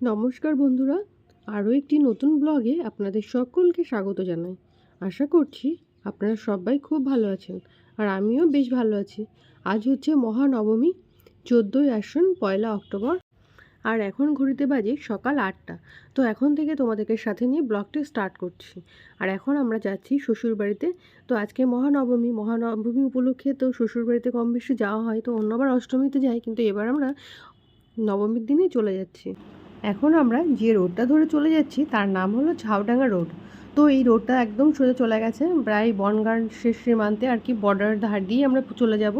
নমস্কার বন্ধুরা, আরও একটি নতুন ব্লগে আপনাদের সকলকে স্বাগত জানাই। আশা করছি আপনারা সবাই খুব ভালো আছেন আর আমিও বেশ ভালো আছি। আজ হচ্ছে মহানবমী, চোদ্দোই আসন, পয়লা অক্টোবর আর এখন ঘড়িতে বাজে সকাল আটটা। তো এখন থেকে তোমাদেরকে সাথে নিয়ে ব্লগটি স্টার্ট করছি। আর এখন আমরা যাচ্ছি শ্বশুরবাড়িতে। তো আজকে মহানবমী মহানবমী উপলক্ষে তো শ্বশুরবাড়িতে কম বেশি যাওয়া হয়, তো অন্যবার অষ্টমীতে যাই, কিন্তু এবার আমরা নবমীর দিনে চলে যাচ্ছি। এখন আমরা যে রোডটা ধরে চলে যাচ্ছি, তার নাম হলো ঝাউডাঙ্গা রোড। তো এই রোডটা একদম সোজা চলে গেছে, প্রায় বনগান শেষ সীমান্তে আর কি বর্ডার ধার দিয়ে আমরা চলে যাব।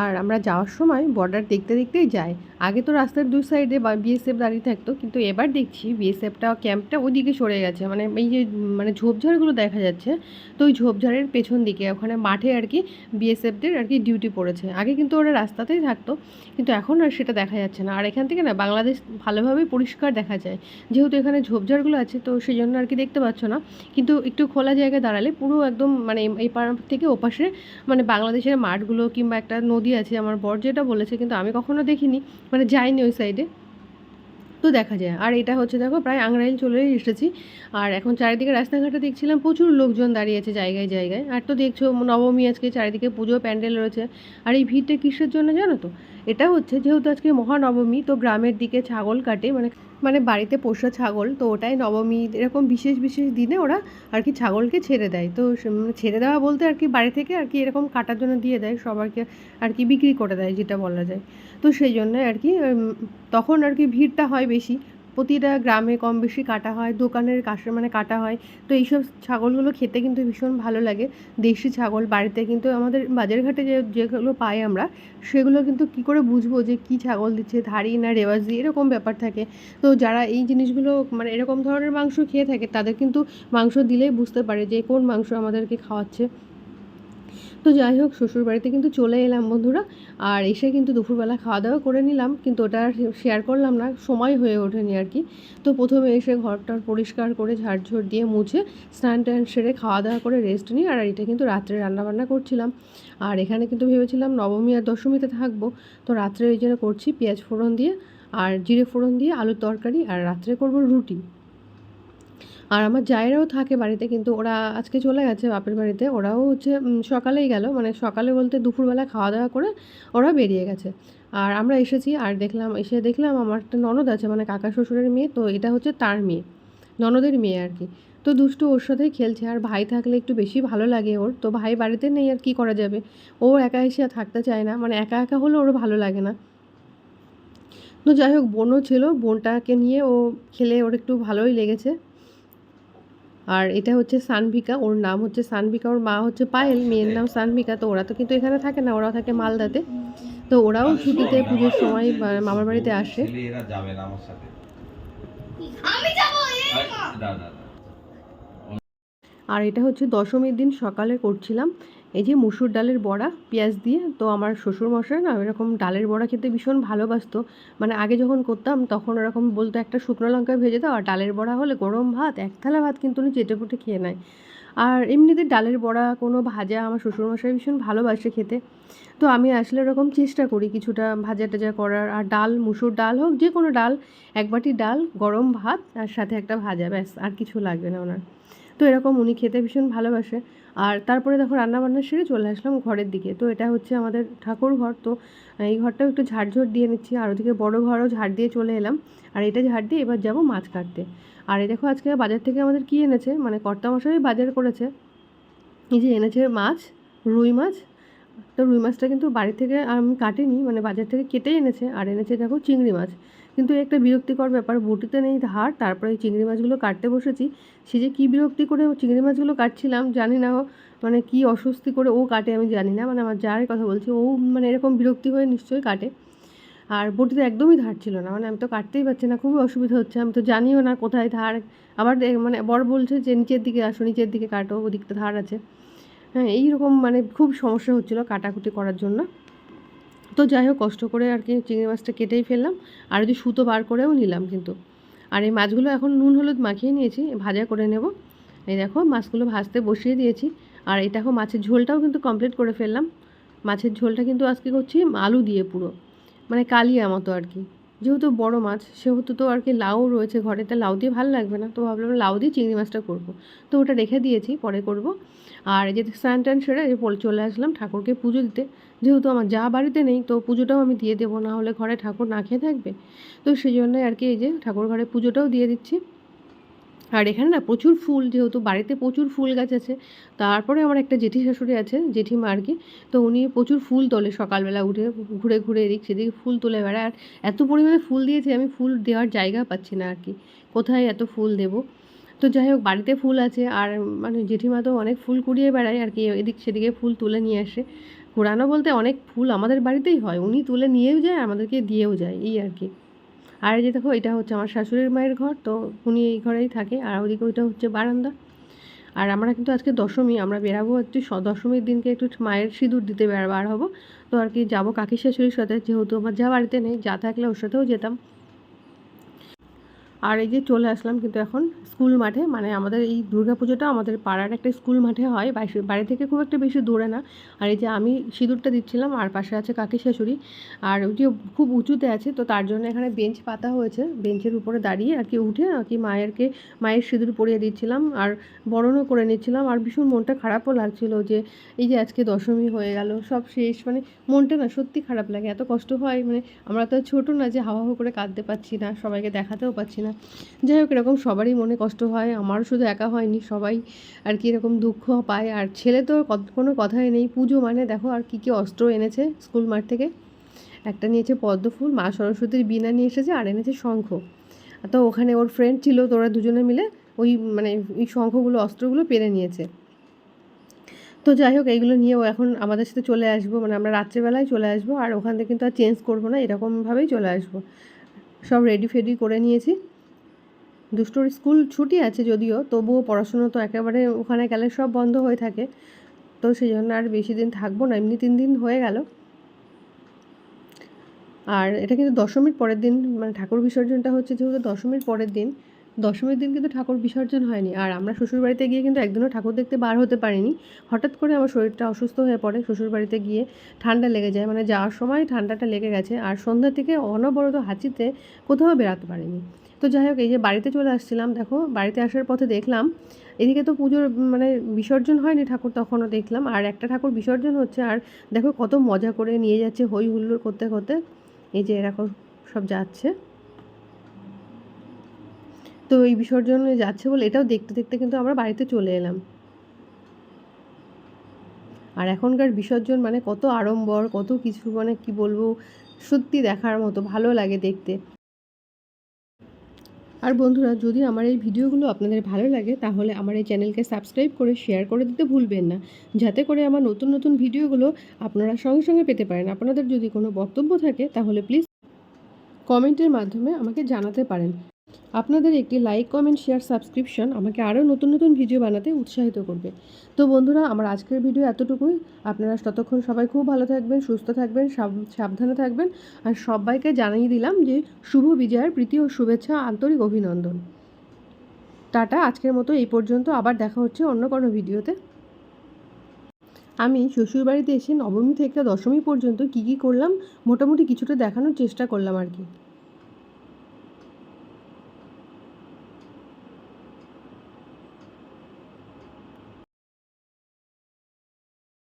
আর আমরা যাওয়ার সময় বর্ডার দেখতে দেখতেই যাই। আগে তো রাস্তার দুই সাইডে বা বিএসএফ দাঁড়িয়ে থাকতো, কিন্তু এবার দেখছি বিএসএফটা ক্যাম্পটা ওইদিকে সরে গেছে। মানে এই যে মানে ঝোপঝাড়গুলো দেখা যাচ্ছে, তো ওই ঝোপঝাড়ের পেছন দিকে, ওখানে মাঠে আর কি বিএসএফদের আর কি ডিউটি পড়েছে। আগে কিন্তু ওরা রাস্তাতেই থাকতো, কিন্তু এখন আর সেটা দেখা যাচ্ছে না। আর এখান থেকে না, বাংলাদেশ ভালোভাবেই পরিষ্কার দেখা যায়। যেহেতু এখানে ঝোপঝাড়গুলো আছে, তো সেই জন্য আর কি দেখতে পাচ্ছ না। কিন্তু একটু খোলা জায়গায় দাঁড়ালে পুরো একদম মানে এই পাড় থেকে ওপাশে মানে বাংলাদেশের মাঠগুলো কিংবা একটা নদী আছে, আমার বর যেটা বলেছে কিন্তু আমি কখনো দেখিনি মানে যাইনি ওই সাইডে তো দেখা যায়, আর এটা হচ্ছে দেখো প্রায় আংরাইল চলে এসেছি, আর এখন চারিদিকে রাস্তাঘাটে দেখছিলাম প্রচুর লোকজন দাঁড়িয়ে আছে জায়গায় জায়গায়, আর তো দেখছ নবমী আজকে চারিদিকে পুজো, প্যান্ডেল রয়েছে, আর এই ভিড়টা কিসের জন্য জানো তো? এটা হচ্ছে যেহেতু আজকে মহানবমী, তো গ্রামের দিকে ছাগল কাটে মানে মানে বাড়িতে পোষা ছাগল, তো ওটাই নবমী, এরকম বিশেষ বিশেষ দিনে ওরা আর কি ছাগলকে ছেড়ে দেয়। তো মানে ছেড়ে দেওয়া বলতে আর কি বাড়ি থেকে আর কি এরকম কাটার জন্য দিয়ে দেয়, সবাইকে আর কি বিক্রি করে দেয়, যেটা বলা যায়। তো সেই জন্য আর কি তখন আর কি ভিড়টা হয় বেশি। প্রতিটা গ্রামে কম বেশি কাটা হয়, দোকানের কাছে মানে কাটা হয়। তো এইসব ছাগলগুলো খেতে কিন্তু ভীষণ ভালো লাগে। দেশি ছাগল, বাড়িতে কিন্তু আমাদের বাজারঘাটে যে, যেগুলো পাই আমরা, সেগুলো কিন্তু কি করে বুঝব যে কি ছাগল দিচ্ছে ধারি না রেওয়াজি এরকম ব্যাপার থাকে। তো যারা এই জিনিসগুলো মানে এরকম ধরনের মাংস খেয়ে থাকে, তাদের কিন্তু মাংস দিলেই বুঝতে পারে যে কোন মাংস আমাদেরকে খাওয়াচ্ছে। তো যাই হোক, শ্বশুরবাড়িতে কিন্তু চলে এলাম বন্ধুরা। আর এসে কিন্তু দুপুরবেলা খাওয়া দাওয়া করে নিলাম, কিন্তু ওটা শেয়ার করলাম না, সময় হয়ে ওঠেনি আর কি। তো প্রথমে এসে ঘরটার পরিষ্কার করে ঝাড়ঝড় দিয়ে মুছে স্নান টান সেরে খাওয়া দাওয়া করে রেস্ট নিই, আর এটা কিন্তু রাত্রে রান্নাবান্না করছিলাম। আর এখানে কিন্তু ভেবেছিলাম নবমী আর দশমীতে থাকব। তো রাত্রে ওই জন্য করছি পেঁয়াজ ফোড়ন দিয়ে, আর জিরে ফোড়ন দিয়ে আলুর তরকারি, আর রাত্রে করব রুটি। আর আমার জায়েরাও থাকে বাড়িতে, কিন্তু ওরা আজকে চলে গেছে বাপের বাড়িতে। ওরাও হচ্ছে সকালেই গেল। মানে সকালে বলতে দুপুরবেলা খাওয়া দাওয়া করে ওরা বেরিয়ে গেছে। আর আমরা এসেছি আর দেখলাম, এসে দেখলাম আমার একটা ননদ আছে মানে কাকা শ্বশুরের মেয়ে। তো এটা হচ্ছে তার মেয়ে, ননদের মেয়ে আর কি। তো দুষ্টু ওর সাথেই খেলছে। আর ভাই থাকলে একটু বেশি ভালো লাগে ওর। তো ভাই বাড়িতে নেই আর কি করা যাবে? ও একা এসে থাকতে চায় না। মানে একা একা হলে ওর ভালো লাগে না। তো যাই হোক, বোনও ছিল। বোনটাকে নিয়ে ও খেলে, ওর একটু ভালোই লেগেছে। আর এটা হচ্ছে সানভিকা ওর নাম হচ্ছে সানভিকা ওর মা হচ্ছে পায়েল মেয়ের নাম সানভিকা তো ওরা তো কিন্তু এখানে থাকে না ওরা থাকে মালদাতে। তো ওরাও ছুটিতে পুজোর সময় মামার বাড়িতে আসে। ছেলে এরা যাবে না আমার সাথে। আমি যাব আরে, না না না আর এটা হচ্ছে দশমীর দিন সকালে করছিলাম। এই যে মুসুর ডালের বড়া, পেঁয়াজ দিয়ে, তো আমার শ্বশুর মশাই না এরকম ডালের বড়া খেতে ভীষণ ভালোবাসতো। মানে আগে যখন করতাম তখন ওরকম বলতো একটা শুকনো লঙ্কা ভেজে দাও, আর ডালের বড়া হলে গরম ভাত, এক থালা ভাত কিন্তু উনি চেটে পুটে খেয়ে নেয়। আর এমনিতে ডালের বড়া, কোনো ভাজা আমার শ্বশুরমশাই ভীষণ ভালোবাসে খেতে। তো আমি আসলে এরকম চেষ্টা করি কিছুটা ভাজা টাজা করার। আর ডাল, মুসুর ডাল হোক যে কোনো ডাল, এক বাটি ডাল, গরম ভাত, আর সাথে একটা ভাজা, ব্যাস, আর কিছু লাগবে না ওনার। তো এরকম উনি খেতে ভীষণ ভালোবাসে। আর তারপরে দেখো রান্নাবান্না সেরে চলে আসলাম ঘরের দিকে। তো এটা হচ্ছে আমাদের ঠাকুর ঘর। তো এই ঘরটাও একটু ঝাড়ঝড় দিয়ে নিচ্ছি। আর ওদিকে বড় ঘরও ঝাড় দিয়ে চলে এলাম। আর এটা ঝাড় দিয়ে এবার যাব মাছ কাটতে। আর এই দেখো আজকে বাজার থেকে আমাদের কী এনেছে? মানে কর্তামশাই বাজার করেছে। এই যে এনেছে মাছ, রুই মাছ। তো রুই মাছটা কিন্তু বাড়ি থেকে আমি কাটিনি মানে বাজার থেকে কেটে এনেছে। আর এনেছে দেখো চিংড়ি মাছ। কিন্তু একটা বিরক্তিকর ব্যাপার বটিতে নেই ধার, তারপরে এই চিংড়ি মাছগুলো কাটতে বসেছি। সে যে কী বিরক্তি করে চিংড়ি মাছগুলো কাটছিলাম, জানি না মানে কী অস্বস্তি করে ও কাটে, আমি জানি না মানে আমার যার কথা বলছি, ও মানে এরকম বিরক্তি হয়ে নিশ্চয়ই কাটে। আর বটিতে একদমই ধার ছিল না মানে আমি তো কাটতেই পারছি না, খুবই অসুবিধা হচ্ছে, আমি তো জানিও না কোথায় ধার। আবার মানে বর বলছে যে নিচের দিকে আসো, নিচের দিকে কাটো, ওদিকটা ধার আছে। হ্যাঁ এইরকম মানে খুব সমস্যা হচ্ছিল কাটাকুটি করার জন্য। তো যাই হোক, কষ্ট করে আর কি চিংড়ি মাছটা কেটেই ফেললাম। আর যদি সুতো বার করেও নিলাম কিন্তু। আর এই মাছগুলো এখন নুন হলুদ মাখিয়ে নিয়েছি, ভাজা করে নেব। এই দেখো, মাছগুলো ভাজতে বসিয়ে দিয়েছি। আর এই দেখো, মাছের ঝোলটাও কিন্তু কমপ্লিট করে ফেললাম। মাছের ঝোলটা কিন্তু আজকে করছি আলু দিয়ে পুরো। মানে কালিয়া মতো আর কি। যেহেতু বড় মাছ, সেহেতু তো আর কি লাউ রয়েছে ঘরে। তা লাউ দিয়ে ভালো লাগবে না। তো ভাবলাম লাউ দিয়ে চিংড়ি মাছটা করব। তো ওটা রেখে দিয়েছি, পরে করব। আর যে স্নান টান সেরে চলে আসলাম ঠাকুরকে পুজো দিতে। যেহেতু আমার যা বাড়িতে নেই, তো পুজোটাও আমি দিয়ে দেবো। না হলে ঘরে ঠাকুর না খেয়ে থাকবে। তো সেই জন্যই আর কি এই যে ঠাকুর ঘরে পুজোটাও দিয়ে দিচ্ছি। আর এখানে না প্রচুর ফুল, যেহেতু বাড়িতে প্রচুর ফুল গাছ আছে, তারপরে আমার একটা জেঠি শাশুড়ি আছে, জেঠিমা আর কি, তো উনি প্রচুর ফুল তোলে সকালবেলা উঠে, ঘুরে ঘুরে এদিক সেদিকে ফুল তুলে বেড়ায়, আর এত পরিমাণে ফুল দিয়েছে আমি ফুল দেওয়ার জায়গা পাচ্ছি না আর কি, কোথায় এত ফুল দেবো? তো যাই হোক, বাড়িতে ফুল আছে, আর মানে জেঠিমা তো অনেক ফুল কুড়িয়ে বেড়ায় আর কি, এদিক সেদিকে ফুল তুলে নিয়ে আসে, কুড়ানো বলতে অনেক ফুল আমাদের বাড়িতেই হয়, উনি তুলে নিয়েও যায়, আমাদেরকে দিয়েও যায়, এই আর কি। আর যে দেখো, এটা হচ্ছে আমার শাশুড়ির মায়ের ঘর, তো উনি এই ঘরেই থাকে। আর ওদিকে ওইটা হচ্ছে বারান্দা। আর আমরা কিন্তু আজকে দশমী, আমরা বেরাবো একটু দশমীর দিনকে একটু মায়ের সিঁদুর দিতে বের, বার হব। তো আর কি যাব কাকি শাশুড়ির সাথে, যেহেতু আমার যা বাড়িতে নেই, যা থাকলে ওর সাথেও যেতাম। আর এই যে চলে আসলাম কিন্তু এখন স্কুল মাঠে। মানে আমাদের এই দুর্গা পুজোটা আমাদের পাড়ার একটা স্কুল মাঠে হয়। বাড়ি থেকে খুব একটা বেশি দূরে না। আর এই যে আমি সিঁদুরটা দিচ্ছিলাম, আর পাশে আছে কাকি শাশুড়ি। আর ওই যে খুব উঁচুতে আছে, তো তার জন্য এখানে বেঞ্চ পাতা হয়েছে। বেঞ্চের উপরে দাঁড়িয়ে আর কি উঠে আর কি মায়েরকে, মায়ের সিঁদুর পরিয়ে দিচ্ছিলাম আর বরণও করে নিচ্ছিলাম। আর ভীষণ মনটা খারাপও লাগছিল যে এই যে আজকে দশমী হয়ে গেল, সব শেষ। মানে মনটা না সত্যি খারাপ লাগে। এত কষ্ট হয়। মানে আমরা তো ছোটো না যে হাওয়া হাওয়া করে কাঁদতে পারছি না, সবাইকে দেখাতেও পাচ্ছি না। যাই হোক, এরকম সবারই মনে কষ্ট হয়, আমারও শুধু একা হয়নি, সবাই আর কি এরকম দুঃখ পায়। আর ছেলে তো কোনো কথাই নেই, পুজো মানে দেখো আর কী কী অস্ত্র এনেছে স্কুল মাঠ থেকে। একটা নিয়েছে পদ্মফুল মা সরস্বতীর বীণা নিয়ে এসেছে আর এনেছে শঙ্খ। তো ওখানে ওর ফ্রেন্ড ছিল তো ওরা দুজনে মিলে ওই মানে ওই শঙ্খগুলো, অস্ত্রগুলো পেরে নিয়েছে। তো যাই হোক, এইগুলো নিয়ে ও এখন আমাদের সাথে চলে আসব মানে আমরা রাত্রেবেলায় চলে আসব, আর ওখান থেকে কিন্তু আর চেঞ্জ করব না, এরকমভাবেই চলে আসব। সব রেডি ফেডি করে নিয়েছি। দুষ্টুর স্কুল ছুটি আছে যদিও, তবুও পড়াশুনো তো একেবারে ওখানে গেলে সব বন্ধ হয়ে থাকে। তো সেই জন্য আর বেশি দিন থাকব না, এমনি তিন দিন হয়ে গেল। আর এটা কিন্তু দশমীর পরের দিন মানে ঠাকুর বিসর্জনটা হচ্ছে যেহেতু দশমীর পরের দিন দশমীর দিন কিন্তু ঠাকুর বিসর্জন হয়নি। আর আমরা শ্বশুরবাড়িতে গিয়ে কিন্তু একদিনও ঠাকুর দেখতে বার হতে পারিনি। হঠাৎ করে আমার শরীরটা অসুস্থ হয়ে পড়ে। শ্বশুরবাড়িতে গিয়ে ঠান্ডা লেগে যায়। মানে যাওয়ার সময় ঠান্ডাটা লেগে গেছে। আর সন্ধ্যা থেকে অনবরত হাঁচিতে কোথাও বেরাতে পারিনি। তো যাই হোক, এই যে বাড়িতে চলে আসছিলাম, দেখো, বাড়িতে আসার পথে দেখলাম, এদিকে তো পুজোর মানে বিসর্জন হয়নি ঠাকুর তখনও দেখলাম। আর একটা ঠাকুর বিসর্জন হচ্ছে, আর দেখো কত মজা করে নিয়ে যাচ্ছে, হই হুল্লোড় করতে করতে। এই যে এরকম সব যাচ্ছে। তো এই বিসর্জনে যাচ্ছে বলে এটাও দেখতে দেখতে কিন্তু আমরা বাড়িতে চলে এলাম। আর এখনকার বিসর্জন মানে কত আড়ম্বর, কত কিছু মানে কি বলব, সত্যি দেখার মতো, ভালো লাগে দেখতে। আর বন্ধুরা, যদি আমার এই ভিডিওগুলো আপনাদের ভালো লাগে, তাহলে আমার এই চ্যানেলকে সাবস্ক্রাইব করে, শেয়ার করে দিতে ভুলবেন না। যাতে করে আমার নতুন নতুন ভিডিওগুলো আপনারা সঙ্গে সঙ্গে পেতে পারেন। আপনাদের যদি কোনো বক্তব্য থাকে, তাহলে প্লিজ কমেন্টের মাধ্যমে আমাকে জানাতে পারেন। আপনাদের একটি লাইক কমেন্ট শেয়ার সাবস্ক্রিপশন আমাকে আরও নতুন নতুন ভিডিও বানাতে উৎসাহিত করবে। তো বন্ধুরা, আমার আজকের ভিডিও এতটুকুই। আপনারা ততক্ষণ সবাই খুব ভালো থাকবেন, সুস্থ থাকবেন, সাব- সাবধানে থাকবেন। আর সবাইকে জানিয়ে দিলাম যে শুভ বিজয়ের প্রীতি ও শুভেচ্ছা, আন্তরিক অভিনন্দন। টাটা, আজকের মতো এই পর্যন্ত। আবার দেখা হচ্ছে অন্য কোনো ভিডিওতে আমি শ্বশুরবাড়িতে এসে নবমী থেকে দশমী পর্যন্ত কী কী করলাম, মোটামুটি কিছুটা দেখানোর চেষ্টা করলাম আর কি।